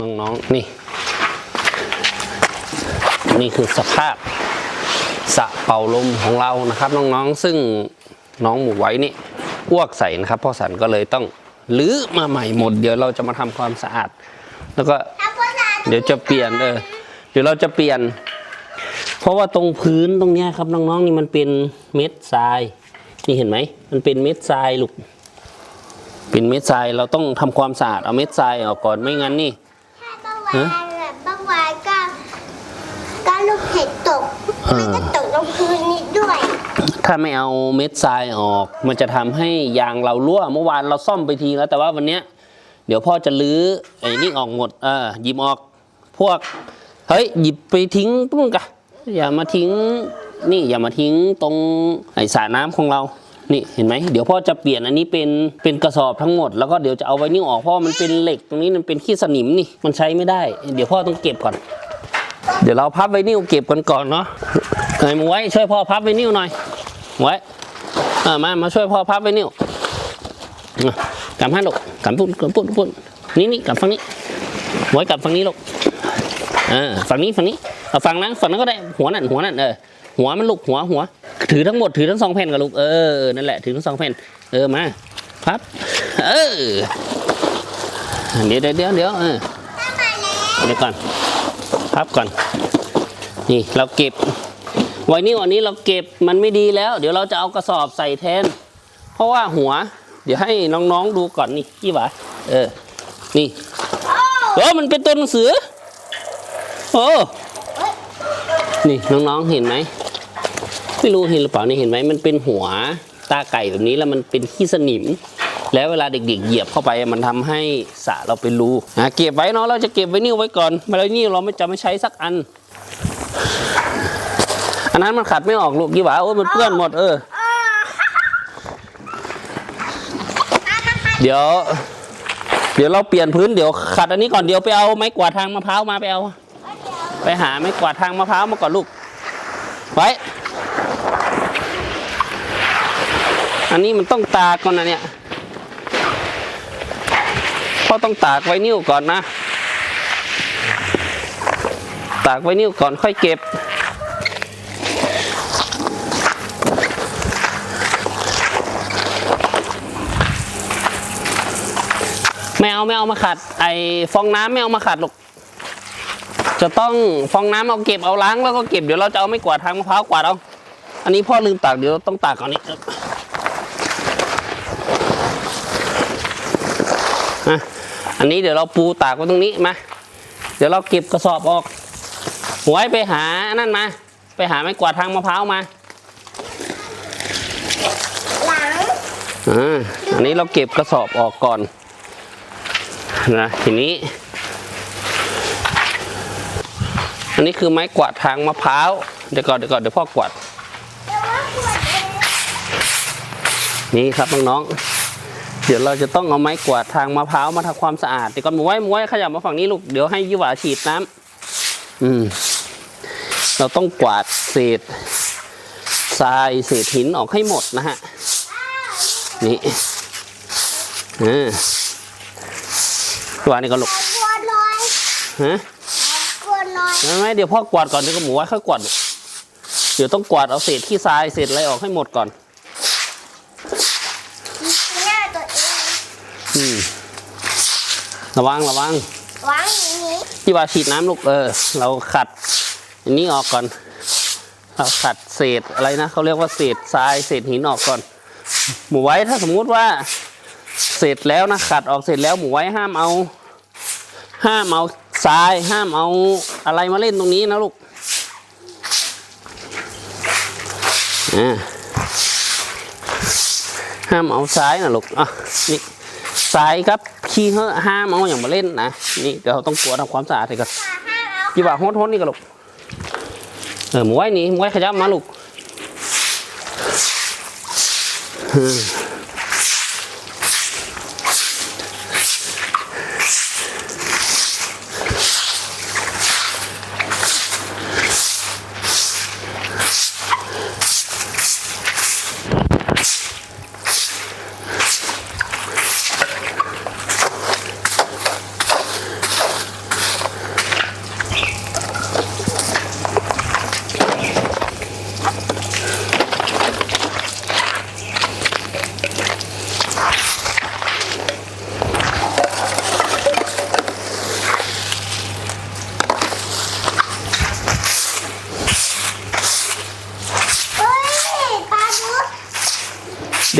น้องๆนี่ นี่คือสภาพสระเป่าลมของเรานะครับ น้องๆ ซึ่งน้องหมูไว้นี่อ้วกใส่นะครับพ่อสันก็เลยต้องรื้อมาใหม่หมด เดี๋ยวเราจะมาทำความสะอาด แล้วก็ถ้าพ่อตาเดี๋ยวจะเปลี่ยนเออเดี๋ยวเราจะเปลี่ยน เพราะว่าตรงพื้นตรงเนี้ยครับน้องๆนี่มันเป็นเม็ดทรายนี่เห็นไหมมันเป็นเม็ดทรายลูกเป็นเม็ดทรายเราต้องทำความสะอาดเอาเม็ดทรายออกก่อนไม่งั้นนี่ ถ้าเมื่อวานแบบเมื่อวานก็ก็ลูกเห็ดตกอ่ามั มันก็ตกลงพื้นนี้ด้วยถ้าไม่เอาเม็ดทรายออก มันจะทำให้ยางเรารั่วเมื่อวานเราซ่อมไปทีแล้ว แต่ว่าวันเนี้ยเดี๋ยวพ่อจะลื้อไอ้นี่ออกหมดเออหยิบออกพวกเฮ้ยหยิบไปทิ้งตรงกะอย่ามาทิ้ง นี่อย่ามาทิ้งตรงไอ้สระน้ำของเรา นี่เห็นไหมเดี๋ยวพ่อจะเปลี่ยนอันนี้เป็นเป็นกระสอบทั้งหมดแล้วก็เดี๋ยวจะเอาไว้นี่ออกเพราะว่ามันเป็นเหล็กตรงนี้มันเป็นขี้สนิมนี่มันใช้ไม่ได้ เดี๋ยวพ่อต้องเก็บก่อน เดี๋ยวเราพับไว้นิ้วเก็บกันก่อนเนาะไอ้หมวยช่วยพ่อพับไว้นิ้วหน่อยหมวยเออมามาช่วยพ่อพับไว้นิ้วอะกำให้ลูกกำปุ่นกำปุ่นปุ่นนี่นี่กำฝั่งนี้หมวยกำฝั่งนี้ลูกเออฝั่งนี้ฝั่งนี้เอาฝั่งนั้นฝั่งนั้นก็ได้หัวนั่นหัวนั่นเออ หัวมันลูกหัวหัว ถือทั้งหมดถือทั้งสองแผ่นกับลูกเออนั่นแหละถือทั้งสองแผ่นเออมาพับเออเดี๋ยวเดี๋ยวเดี๋ยวเออเดี๋ยวก่อนพับก่อน นี่เราเก็บไว้นี่วันนี้เราเก็บมันไม่ดีแล้ว เดี๋ยวเราจะเอากระสอบใส่แทน เพราะว่าหัว เดี๋ยวให้น้องๆดูก่อนนี่กี่หวะเออ นี่โอ้มันเป็นตัวหนังสือโอ้นี่น้องๆเห็นไหม ไม่รู้เห็นหรือเปล่านี่เห็นไหมมันเป็นหัวตาไก่แบบนี้แล้วมันเป็นขี้สนิม แล้วเวลาเด็กๆเหยียบเข้าไปมันทำให้สระเราเป็นรูอะเก็บไว้เนาะเราจะเก็บไว้นิ้วไว้ก่อนมาแล้วนี่เราไม่จะไม่ใช้สักอัน อันนั้นมันขัดไม่ออกลูกยี่หวาโอ้ยมันเปื้อนหมดเออ เดี๋ยวเดี๋ยวเราเปลี่ยนพื้นเดี๋ยวขัดอันนี้ก่อนเดี๋ยวไปเอาไม้กวาดทางมะพร้าวมาไปเอา ไปหาไม้กวาดทางมะพร้าวมาก่อนลูก ไว้ อันนี้มันต้องตากก่อนนะเนี่ยพ่อต้องตากไว้นิ้วก่อนนะ ตากไว้นิ้วก่อนค่อยเก็บ ไม่เอาไม่เอามาขัด ไอฟองน้ำไม่เอามาขัดหรอกจะต้องฟองน้ำเอาเก็บเอาล้างแล้วก็เก็บเดี๋ยวเราจะเอาไม่กวาดทางมะพร้าวกวาดเอา อันนี้พ่อลืมตากเดี๋ยวต้องตากก่อนนี้อะ อันนี้เดี๋ยวเราปูตากไว้ตรงนี้มาเดี๋ยวเราเก็บกระสอบออกไว้ไปหานั่นมา ไปหาไม้กวาดทางมะพร้าวมาหลังอ่าอันนี้เราเก็บกระสอบออกก่อนนะทีนี้ อันนี้คือไม้กวาดทางมะพร้าวเดี๋ยวก่อนเดี๋ยวก่อนเดี๋ยวพ่อกวาดนี่ครับน้องๆ เดี๋ยวเราจะต้องเอาไม้กวาดทางมะพร้าวมาทำความสะอาดเดี๋ยวก่อนหมูไว้หมูไว้ขยับมาฝั่งนี้ลูกเดี๋ยวให้ยี่หวาฉีดน้ำอืม เราต้องกวาดเศษทรายเศษหินออกให้หมดนะฮะนี่อ่าตัวนี้ก็ลูกขวดหน่อยฮะขวดหน่อยไม่ไม่เดี๋ยวพ่อกวาดก่อนเดี๋ยวก็หมูไว้ค่อยกวาดลูกเดี๋ยวต้องกวาดเอาเศษขี้ทรายเศษอะไรออกให้หมดก่อน หน้าตัวเอง อืมระวังระวังวางอย่างนี้ที่ว่าฉีดน้ำลูกเออ เราขัดอันนี้ออกก่อน เราขัดเศษอะไรนะเขาเรียกว่าเศษทรายเศษหินออกก่อน หมูไว้ถ้าสมมุติว่า เสร็จแล้วนะขัดออกเสร็จแล้วหมูไว้ห้ามเอา ห้ามเอาทรายห้ามเอาอะไรมาเล่นตรงนี้นะลูกอ่าห้ามเอาทรายนะลูกอะนี่ สายครับขี้เหอะห้ามเอาอย่างมาเล่นนะนี่เดี๋ยวเราต้องกลัวทำความสะอาดเลยก่อนห้ามเอากี่บาโฮดโฮดนี่กันลูกเออหมวยนี่หมวยขยับมาลูก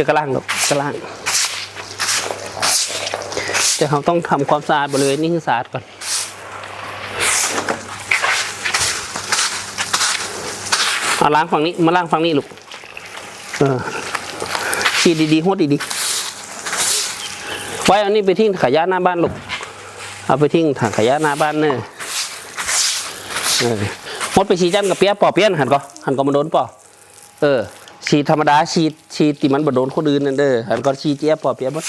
ดี๋ยวกระล่างลูกกระล่างแต่เขาต้องทำความสะอาดบริเวณนี้ให้สะอาดก่อนเอาล้างฝั่งนี้มาล้างฝั่งนี้ลูกเออฉีดดีๆหดดีๆไว้อันนี้ไปทิ้งขยะหน้าบ้านลูกเอาไปทิ้งถังขยะหน้าบ้านเนอะเออหดไปฉีจันกับเปียปอเปียนหันก็หันก็มาโดนปอเออ ฉีดธรรมดาฉีดฉีดที่มันบ่โดนคนอื่นนั่นเด้อหันก็ฉีดเจี๊ยบปอเปียบด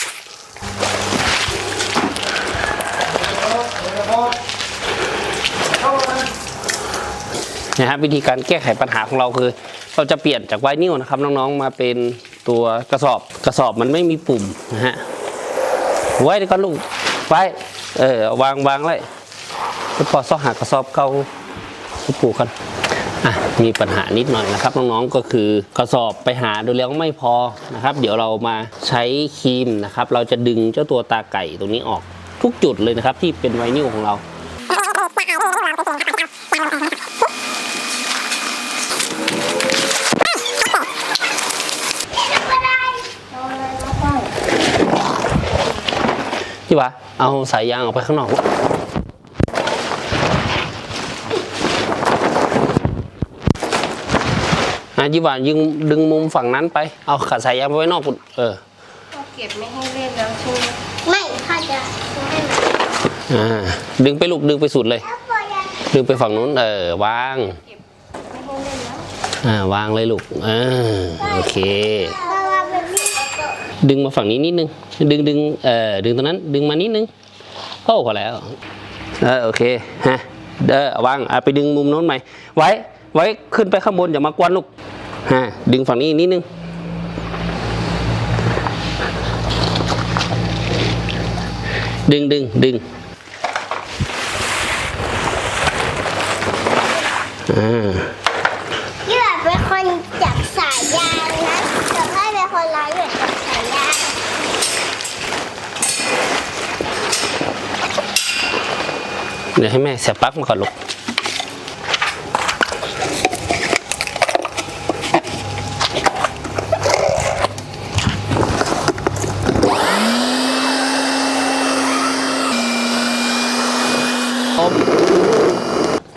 นะฮะวิธีการแก้ไขปัญหาของเราคือ เราจะเปลี่ยนจากไวนิลนะครับน้องๆมาเป็นตัวกระสอบกระสอบมันไม่มีปุ่มนะฮะไว้เดี๋ยวก่อนลูกไว้เออวางวางไว้แล้วพอซอกหากระสอบเก่าปลูกกัน มีปัญหานิดหน่อยนะครับน้องๆก็คือกระสอบไปหาดูแล้วไม่พอนะครับ เดี๋ยวเรามาใช้ครีมนะครับ เราจะดึงเจ้าตัวตาไก่ตรงนี้ออกทุกจุดเลยนะครับ ที่เป็นไวนิลของเราที่วะเอาสายยางออกไปข้างนอก อะ ยี่หวานยิงดึงมุมฝั่งนั้นไป เอาขาสายยางไปไว้นอกคุณเออก็เก็บไม่ให้เล่นแล้วใช่ไหมไม่พ่อจะให้มันอ่าดึงไปลูกดึงไปสุดเลยแล้วพ่อจะดึงไปฝั่งนู้นเออวางไม่ให้เล่นแล้วอ่าวางเลยลูกอ่าโอเคเพราะว่ามันมีประตูดึงมาฝั่งนี้นิดนึง ดึงดึงเอ่อดึงตรงนั้น ดึงมานิดนึงโอ้พอแล้วเออโอเคฮะเด้อวางอะไปดึงมุมโน้นใหม่ไว้ไว้ขึ้นไปข้างบนอย่ามากวนลูก ฮะดึงฝั่งนี้อีกนิดนึงดึงดึงดึงอ่ายี่แบบเป็นคนจับสายยางนะแต่ให้เป็นคนร้ายเหมือนจับสายยางเดี๋ยวให้แม่เสียบปลั๊กมาก่อนลูก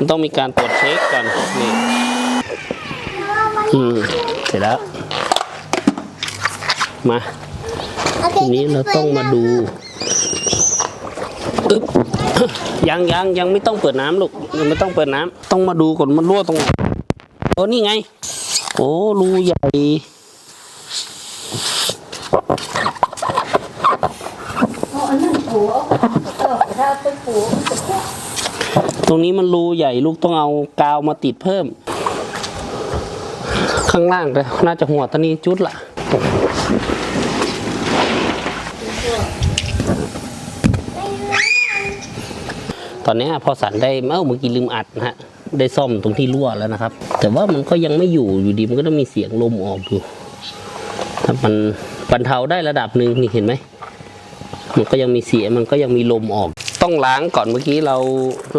มันต้องมีการตรวจเช็คก่อนนี่อืมเสร็จแล้ว มาโอคทีนี้เราต้องมาดูอึ๊บยังยังยังไม่ต้องเปิดน้ำลูกยังไม่ต้องเปิดน้ำต้องมาดูก่อนมันรั่วตรงไหนโอ้นี่ไง โอ้รูใหญ่ ตรงนี้มันรูใหญ่ลูกต้องเอากาวมาติดเพิ่ม ข้างล่างเลยน่าจะหัวตอนนี้จุดละตอนนี้พอสันได้เอ้าเมื่อกี้ลืมอัดนะฮะได้ซ่อมตรงที่รั่วแล้วนะครับ แต่ว่ามันก็ยังไม่อยู่อยู่ดีมันก็ต้องมีเสียงลมออกอยู่ถ้ามันบรรเทาได้ระดับหนึ่งนี่เห็นไหมมันก็ยังมีเสียงมันก็ยังมีลมออก ต้องล้างก่อนเมื่อกี้เรา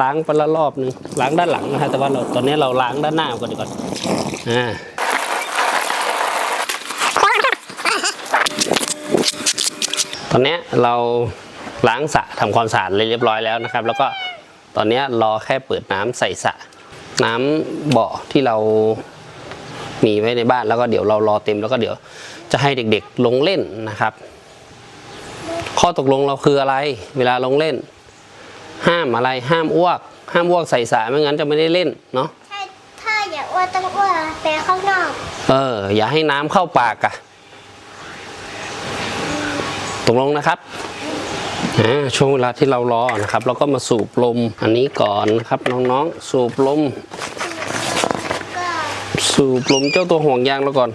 ล้างไปละรอบหนึงล้างด้านหลังนะฮะแต่ว่าเราตอนนี้เราล้างด้านหน้าก่อนดีกว่าอ่าตอนนี้เราล้างสระทำความสะอาดเรียบร้อยแล้วนะครับ แล้วก็ตอนนี้รอแค่เปิดน้ำใส่สระน้ำเบาะที่เรามีไว้ในบ้านแล้วก็เดี๋ยวเรารอเต็มแล้วก็เดี๋ยวจะให้เด็กๆลงเล่นนะครับ ข้อตกลงเราคืออะไร เวลาลงเล่นามอะไรห้ามอ้วก ห้ามอ้วกใส่สระไม่งั้นจะไม่ได้เล่นเนาะถ้าถ้าอยากอ้วนต้องอ้วนไปข้างนอก เออ อย่าให้น้ำเข้าปากอะตกลงนะครับอ่าช่วงเวลาที่เรารอนะครับ เราก็มาสูบลมอันนี้ก่อนนะครับน้องๆสูบลมก็สูบลมเจ้าตัวห่วงยางเราก่อน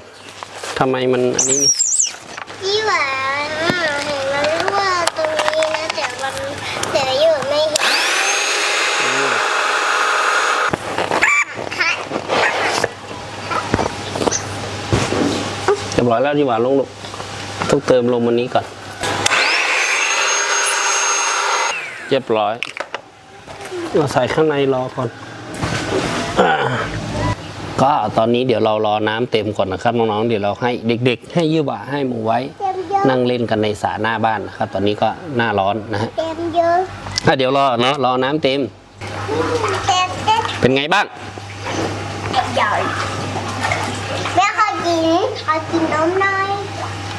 ทำไมมันอันนี้นี่ยี่หวานอะเห็นมันรั่วตรงนี้นะแต่มันแต่อยู่ไม่เห็นค่ะ เรียบร้อยแล้วดีกว่าลงลูกต้องเติมลมอันนี้ก่อน เรียบร้อยเราใส่ข้างในรอก่อนอ่าก็ตอนนี้เดี๋ยวเรารอน้ำเต็มก่อนนะครับน้องๆเดี๋ยวเราให้เด็ก ๆ ให้ยืบะให้หมูไว้เต็มเยอะนั่งเล่นกันในสระหน้าบ้านนะครับ ตอนนี้ก็หน้าร้อนนะฮะเต็มเยอะอะเดี๋ยวรอเนาะรอน้ำเต็มเต็มเต็ม เป็นไงบ้างใหญ่แม่ขอกินข อกินนมหน่อย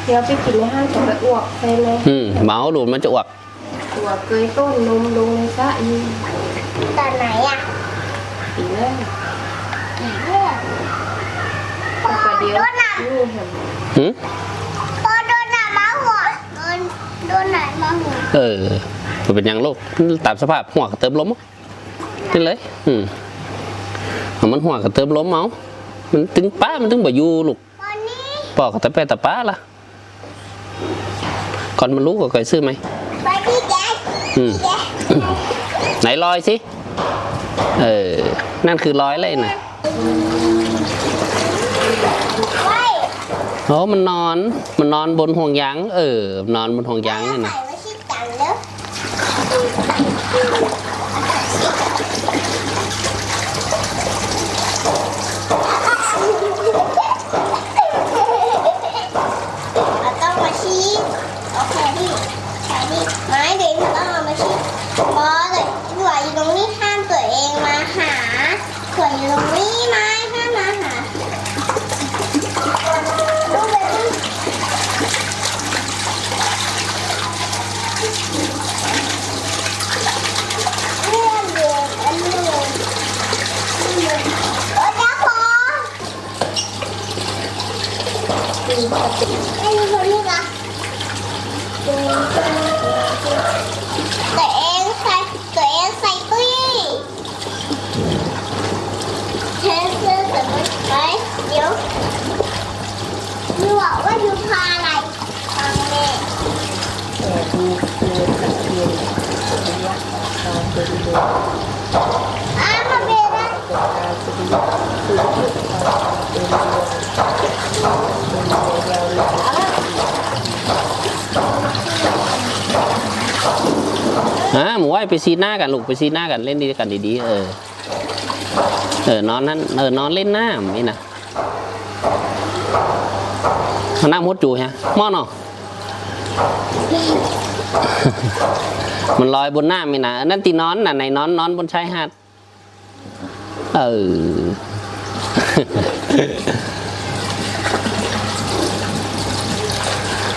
เดี๋ยวไปกินในห้างจะไปอ้วกไปไหมอืมเมาดูดมันจะอ้วกตัวเกยต้นนมลงในสระอีตอนไหนอะปีแล้วเนี่ยแต่ก็เดี๋ยวโดนหนักนี่เห็นหืมพอโดนหนักมาหัวโดนโดนไหนมาหัวเออมันเป็นยังโลกตามสภาพหัวกระเติมล้มอะนี่เลย อืมเอามันหัวกระเติมล้มเมามันตึงป้ามันตึงบ่อยู่ลูกวันนี้ ปอกกระเตะแปตะป้าล่ะ ก่อนมันรู้ก็เคยซื้อไหมไปที่แกอืมไหนลอยสิเออ นั่นคือลอยเลยนะโอ้มันนอน มันนอนบนห่วงยาง เออนอนบนห่วงยางนี่นะาต้องมาชี้โอเคพี่ใช่พี่ไม้เด็กเราต้องเอามาชี้บอเลยหัวอยู่ตรงนี้ห้ามตัวเองมาหาหัวอยู่ตรงนี้ไม้ห้ามมาหาดูแบบนี้ เรื่องเดียวอันนี้เลยโอ้เจ้าของ ไอ้นี่คนนี้ละตัวเองใส่ตัวเองใส่ตุ้ยเทสเซอร์สมมติไปเดี๋ยวดูบอกว่าดูพาอะไรฟังแม่แต่ดูดูตะเกียนระยะตาจะดูดูอะมาเบนะตา จะดูคือที่ตาเป็นเดียวเป็นเดียวเลยอ่าหมูไว้ไปซีหน้ากันลูกไปซีหน้ากันเล่นดีกันดีๆเออเออนอนนั้นเออนอนเล่นหน้ำนี่นะเอาน้ำมดอยู่ฮะหม้อเนาะมันลอยบนหน้ำนี่นะนนั่นตีนอนน่ะในนอนนอนบนชายหาดเออ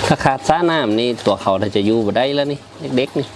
ถ้าขาดซ่าน้ำนี่ตัวเขาจะอยู่บ่ได้แล้วนี่ เด็กๆนี่